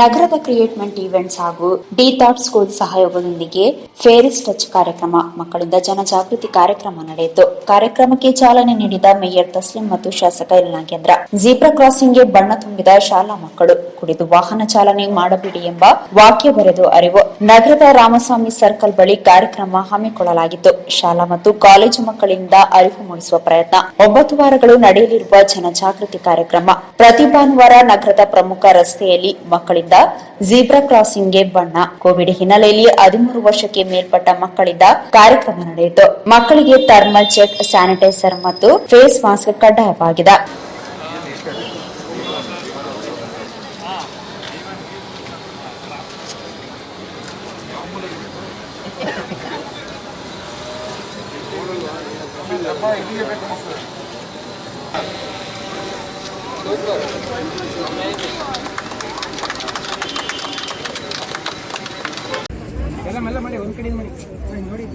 ನಗರದ ಕ್ರಿಯೇಟ್ಮೆಂಟ್ ಈವೆಂಟ್ಸ್ ಹಾಗೂ ಡಿ ಥಾಟ್ ಸ್ಕೂಲ್ ಸಹಯೋಗದೊಂದಿಗೆ ಫೇರಿಸ್ ಟಚ್ ಕಾರ್ಯಕ್ರಮ, ಮಕ್ಕಳಿಂದ ಜನಜಾಗೃತಿ ಕಾರ್ಯಕ್ರಮ ನಡೆಯಿತು. ಕಾರ್ಯಕ್ರಮಕ್ಕೆ ಚಾಲನೆ ನೀಡಿದ ಮೇಯರ್ ತಸ್ಲಿಂ ಮತ್ತು ಶಾಸಕ ಎಲ್ ನಾಗೇಂದ್ರ ಜೀಬ್ರಾ ಕ್ರಾಸಿಂಗ್ಗೆ ಬಣ್ಣ ತುಂಬಿದ ಶಾಲಾ ಮಕ್ಕಳು ಕುಡಿದು ವಾಹನ ಚಾಲನೆ ಮಾಡಬೇಡಿ ಎಂಬ ವಾಕ್ಯ ಬರೆದು ಅರಿವು. ನಗರದ ರಾಮಸ್ವಾಮಿ ಸರ್ಕಲ್ ಬಳಿ ಕಾರ್ಯಕ್ರಮ ಹಮ್ಮಿಕೊಳ್ಳಲಾಗಿತ್ತು. ಶಾಲಾ ಮತ್ತು ಕಾಲೇಜು ಮಕ್ಕಳಿಂದ ಅರಿವು ಮೂಡಿಸುವ ಪ್ರಯತ್ನ. ಒಂಬತ್ತು ವಾರಗಳು ನಡೆಯಲಿರುವ ಜನಜಾಗೃತಿ ಕಾರ್ಯಕ್ರಮ. ಪ್ರತಿ ಭಾನುವಾರ ನಗರದ ಪ್ರಮುಖ ರಸ್ತೆಯಲ್ಲಿ ಮಕ್ಕಳಿಂದ ಜೀಬ್ರಾ ಕ್ರಾಸಿಂಗ್ಗೆ ಬಣ್ಣ. ಕೋವಿಡ್ ಹಿನ್ನೆಲೆಯಲ್ಲಿ ಹದಿಮೂರು ವರ್ಷಕ್ಕೆ ಮೇಲ್ಪಟ್ಟ ಮಕ್ಕಳಿದ್ದ ಕಾರ್ಯಕ್ರಮ ನಡೆಯಿತು. ಮಕ್ಕಳಿಗೆ ಥರ್ಮಲ್ ಚೆಕ್ ಸ್ಯಾನಿಟೈಸರ್ ಮತ್ತು ಫೇಸ್ ಮಾಸ್ಕ್ ಕಡ್ಡಾಯವಾಗಿದೆ. ಎಲ್ಲ ಕಡೆ ಮಾಡಿ ಹಾ, ನೋಡಿ